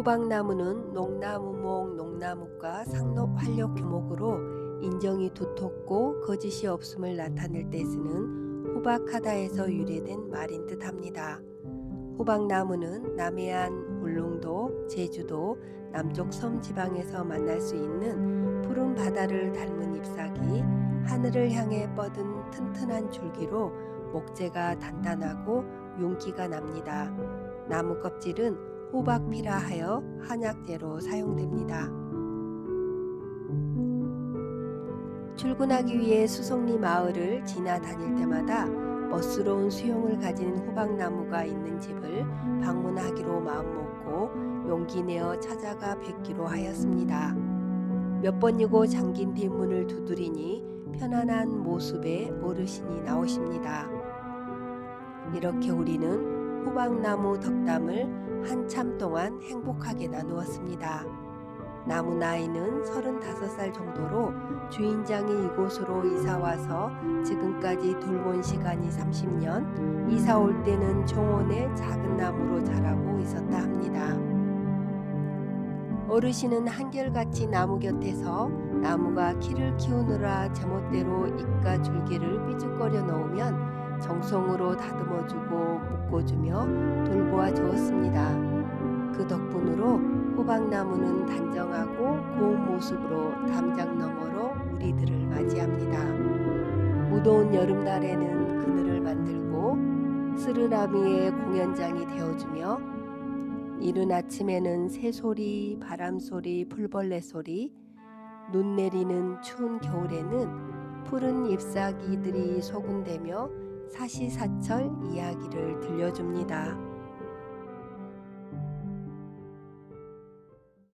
호박나무는 농나무목 농나무과 상록 활력 규목으로 인정이 두텁고 거짓이 없음을 나타낼 때 쓰는 호박하다에서 유래된 말인 듯합니다. 호박나무는 남해안, 울릉도, 제주도, 남쪽 섬 지방에서 만날 수 있는 푸른 바다를 닮은 잎사귀, 하늘을 향해 뻗은 튼튼한 줄기로 목재가 단단하고 윤기가 납니다. 나무 껍질은 호박피라 하여 한약재로 사용됩니다. 출근하기 위해 수송리 마을을 지나다닐 때마다 멋스러운 수용을 가진 호박나무가 있는 집을 방문하기로 마음먹고 용기 내어 찾아가 뵙기로 하였습니다. 몇 번이고 잠긴 뒷문을 두드리니 편안한 모습의 어르신이 나오십니다. 이렇게 우리는 호박나무 덕담을 한참 동안 행복하게 나누었습니다. 나무 나이는 35살 정도로 주인장이 이곳으로 이사 와서 지금까지 돌본 시간이 30년, 이사 올 때는 정원에 작은 나무로 자라고 있었다 합니다. 어르신은 한결같이 나무 곁에서 나무가 키를 키우느라 제멋대로 잎과 줄기를 삐죽거려 놓으면 정성으로 다듬어주고 묶어주며 돌보아 주었습니다. 그 덕분으로 호박나무는 단정하고 고운 모습으로 담장 너머로 우리들을 맞이합니다. 무더운 여름날에는 그늘을 만들고 스르라미의 공연장이 되어주며 이른 아침에는 새소리, 바람소리, 풀벌레 소리, 눈 내리는 추운 겨울에는 푸른 잎사귀들이 소근대며 사시사철 이야기를 들려줍니다.